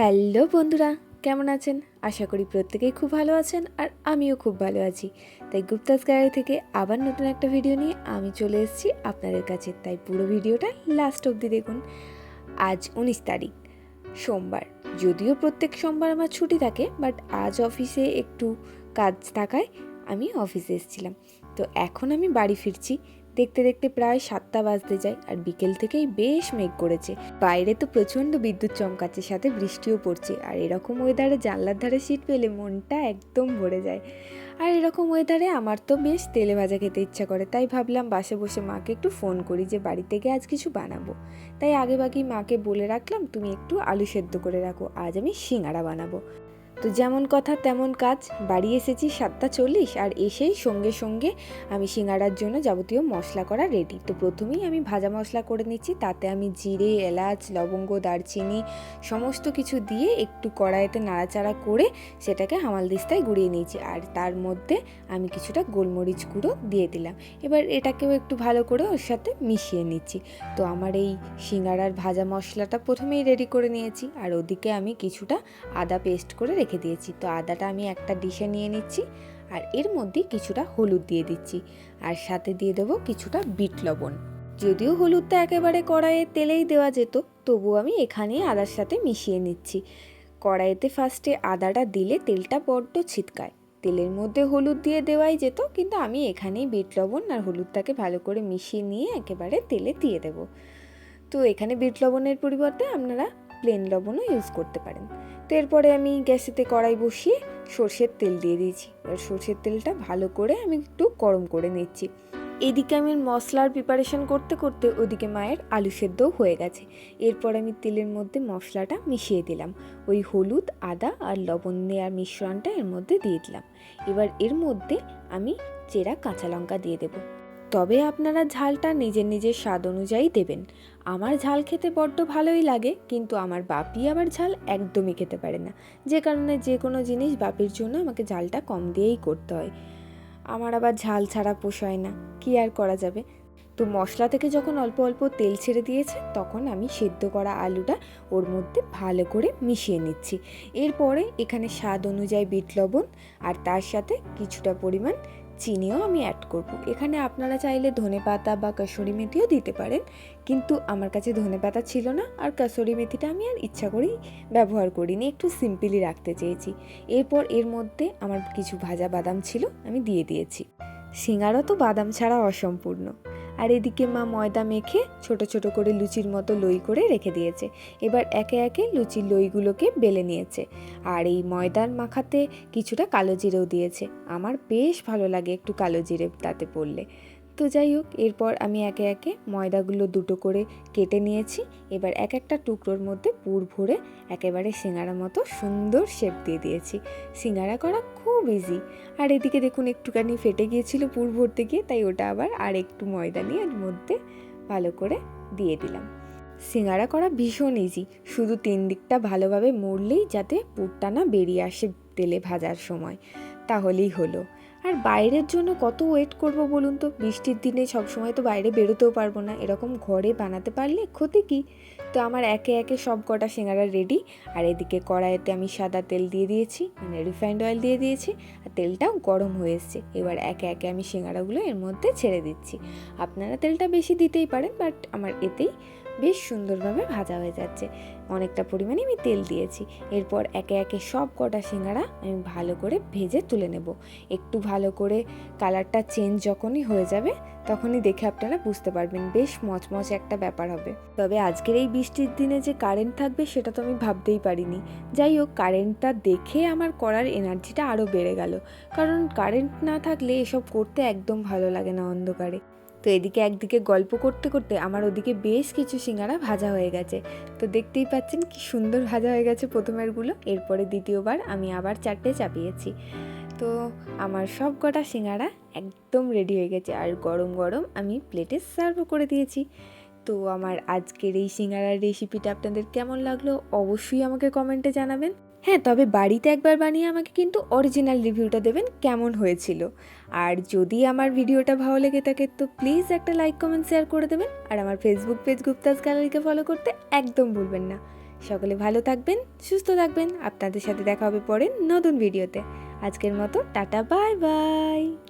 Hello বন্ধুরা, কেমন আছেন? আশা করি প্রত্যেকেই খুব ভালো আছেন আর আমিও খুব ভালো আছি। তাই গুপ্তাস গ্যালারি থেকে আবার নতুন একটা ভিডিও নিয়ে আমি চলে এসেছি আপনাদের কাছে। তাই পুরো ভিডিওটা লাস্ট অবধি দেখুন। আজ উনিশ তারিখ, সোমবার। যদিও প্রত্যেক সোমবার আমার ছুটি থাকে বাট আজ অফিসে একটু কাজ থাকায় আমি অফিসে এসেছিলাম। তো এখন আমি বাড়ি ফিরছি। দেখতে দেখতে প্রায় সাতটা বাজতে যায় আর বিকেল থেকেই বেশ মেঘ করেছে। বাইরে তো প্রচণ্ড বিদ্যুৎ চমকাচ্ছে, সাথে বৃষ্টিও পড়ছে। আর এরকম ওয়েদারে জানলার ধারে সিট পেলে মনটা একদম ভরে যায়। আর এরকম ওয়েদারে আমার তো বেশ তেলে ভাজা খেতে ইচ্ছা করে, তাই ভাবলাম বাসে বসে মাকে একটু ফোন করি যে বাড়ি থেকে আজ কিছু বানাবো। তাই আগে বাকি মাকে বলে রাখলাম, তুমি একটু আলু সেদ্ধ করে রাখো, আজ আমি সিঙ্গারা বানাবো। তো যেমন কথা তেমন কাজ। বাড়ি এসেছি সাতটা চল্লিশ আর এসেই সঙ্গে সঙ্গে আমি সিঙ্গারার জন্য যাবতীয় মশলা করা রেডি তো প্রথমেই আমি ভাজা মশলা করে নিচ্ছি, তাতে আমি জিরে, এলাচ, লবঙ্গ, দারচিনি সমস্ত কিছু দিয়ে একটু কড়াইতে নাড়াচাড়া করে সেটাকে হামালদিস্তায় গুঁড়িয়ে নিয়েছি। আর তার মধ্যে আমি কিছুটা গোলমরিচ গুঁড়ো দিয়ে দিলাম। এবার এটাকেও একটু ভালো করে ওর সাথে মিশিয়ে নিচ্ছি। তো আমার এই সিঙ্গারার ভাজা মশলাটা প্রথমেই রেডি করে নিয়েছি। আর ওদিকে আমি কিছুটা আদা পেস্ট করে রেখে দিয়েছি। তো আদাটা আমি একটা ডিশে নিয়ে নিচ্ছি আর এর মধ্যে কিছুটা হলুদ দিয়ে দিচ্ছি। আর সাথে দিয়ে দেবো কিছুটা বিট লবণ। যদিও হলুদটা একেবারে কড়াইয়ে তেলেই দেওয়া যেত তবুও আমি এখানেই আদার সাথে মিশিয়ে নিচ্ছি। কড়াইতে ফার্স্টে আদাটা দিলে তেলটা বড্ড ছিটকায়। তেলের মধ্যে হলুদ দিয়ে দেওয়াই যেত, কিন্তু আমি এখানেই বিট লবণ আর হলুদটাকে ভালো করে মিশিয়ে নিয়ে একেবারে তেলে দিয়ে দেব। তো এখানে বিট লবণের পরিবর্তে আপনারা প্লেন লবণও ইউজ করতে পারেন। তো এরপরে আমি গ্যাসেতে কড়াই বসিয়ে সর্ষের তেল দিয়ে দিয়েছি। এবার সর্ষের তেলটা ভালো করে আমি একটু গরম করে নিচ্ছি। এদিকে আমি মশলার প্রিপারেশন করতে করতে ওদিকে মায়ের আলু সেদ্ধও হয়ে গেছে। এরপর আমি তেলের মধ্যে মশলাটা মিশিয়ে দিলাম। ওই হলুদ, আদা আর লবণ দেওয়ার মিশ্রণটা এর মধ্যে দিয়ে দিলাম। এবার এর মধ্যে আমি চেরা কাঁচা লঙ্কা দিয়ে দেবো। তবে আপনারা ঝালটা নিজের নিজের স্বাদ অনুযায়ী দেবেন। আমার ঝাল খেতে বড্ড ভালোই লাগে, কিন্তু আমার বাপি আবার ঝাল একদমই খেতে পারে না। যে কারণে যে কোনো জিনিস বাপির জন্য আমাকে ঝালটা কম দিয়েই করতে হয়। আমার আবার ঝাল ছাড়া পোষায় না, কি আর করা যাবে? তো মশলা থেকে যখন অল্প অল্প তেল ছেড়ে দিয়েছে, তখন আমি সেদ্ধ করা আলুটা ওর মধ্যে ভালো করে মিশিয়ে নিচ্ছি। এরপরে এখানে স্বাদ অনুযায়ী বিট লবণ আর তার সাথে কিছুটা পরিমাণ চিনিও আমি অ্যাড করব। এখানে আপনারা চাইলে ধনে পাতা বা কাসুরি মেথিও দিতে পারেন, কিন্তু আমার কাছে ধনে পাতা ছিল না আর কাসুরি মেথিটা আমি আর ইচ্ছা করেই ব্যবহার করিনি, একটু সিম্পলি রাখতে চেয়েছি। এরপর এর মধ্যে আমার কিছু ভাজা বাদাম ছিল, আমি দিয়ে দিয়েছি। সিঙ্গারা তো বাদাম ছাড়া অসম্পূর্ণ। আর এদিকে মা ময়দা মেখে ছোট ছোট করে লুচির মতো লই করে রেখে দিয়েছে। এবার একে একে লুচির লইগুলোকে বেলে নিয়েছে। আর এই ময়দার মাখাতে কিছুটা কালো জিরেও দিয়েছে। আমার বেশ ভালো লাগে একটু কালো জিরে তাতে পড়লে। তো যাই হোক, এরপর আমি একে একে ময়দাগুলো দুটো করে কেটে নিয়েছি। এবার এক একটা টুকরোর মধ্যে পুর ভরে একেবারে সিঙ্গারা মতো সুন্দর শেপ দিয়ে দিয়েছি। সিঙ্গারা করা খুব ইজি আর এদিকে দেখুন, একটুখানি ফেটে গিয়েছিল পুর ভরতে গিয়ে, তাই ওটা আবার আর একটু ময়দা নিয়ে এর মধ্যে ভালো করে দিয়ে দিলাম। সিঙ্গারা করা ভীষণ ইজি শুধু তিন দিকটা ভালোভাবে মুড়লেই যাতে পুরটা না বেরিয়ে আসে তেলে ভাজার সময়। তাহলেই হলো। আর বাইরের জন্য কত ওয়েট করব বলুন তো? বৃষ্টির দিনে সবসময় তো বাইরে বেরোতেও পারব না। এরকম ঘরে বানাতে পারলে ক্ষতি কী? তো আমার একে একে সব কটা সিঙ্গারা রেডি আর এদিকে কড়াইতে আমি সাদা তেল দিয়ে দিয়েছি মানে রিফাইন্ড অয়েল দিয়ে দিয়েছি, আর তেলটাও গরম হয়ে এসছে। এবার একে একে আমি সিঙ্গারাগুলো এর মধ্যে ছেড়ে দিচ্ছি। আপনারা তেলটা বেশি দিতেই পারেন বাট আমার এতেই বেশ সুন্দরভাবে ভাজা হয়ে যাচ্ছে। অনেকটা পরিমাণে আমি তেল দিয়েছি। এরপর একে একে সব কটা সিঙ্গারা আমি ভালো করে ভেজে তুলে নেব। একটু ভালো করে কালারটা চেঞ্জ যখনই হয়ে যাবে, তখনই দেখে আপনারা বুঝতে পারবেন বেশ মচমচ একটা ব্যাপার হবে। তবে আজকের এই বৃষ্টির দিনে যে কারেন্ট থাকবে সেটা তো আমি ভাবতেই পারিনি। যাই হোক কারেন্টটা দেখে আমার করার এনার্জিটা আরও বেড়ে গেল। কারণ কারেন্ট না থাকলে এসব করতে একদম ভালো লাগে না অন্ধকারে। তো এদিকে একদিকে গল্প করতে করতে আমার ওদিকে বেশ কিছু সিঙ্গারা ভাজা হয়ে গেছে। তো দেখতেই পাচ্ছেন কি সুন্দর ভাজা হয়ে গেছে প্রথমেরগুলো, এরপরে দ্বিতীয়বার আমি আবার চারটে চাপিয়েছি। তো আমার সব কটা সিঙ্গারা একদম রেডি হয়ে গেছে আর গরম গরম আমি প্লেটে সার্ভ করে দিয়েছি। তো আমার আজকের এই সিঙ্গারার রেসিপিটা আপনাদের কেমন লাগল অবশ্যই আমাকে কমেন্টে জানাবেন। হ্যাঁ তবে বাড়িতে একবার বানিয়ে আমাকে কিন্তু অরিজিনাল রিভিউটা দেবেন কেমন হয়েছিল। আর যদি আমার ভিডিওটা ভালো লেগে থাকে, তো প্লিজ একটা লাইক কমেন্ট শেয়ার করে দেবেন। আর আমার ফেসবুক পেজ গুপ্তাস গ্যালারিকে ফলো করতে একদম ভুলবেন না। সকলে ভালো থাকবেন, সুস্থ থাকবেন। আপনাদের সাথে দেখা হবে পরে নতুন ভিডিওতে আজকের মতো, টাটা বাই বাই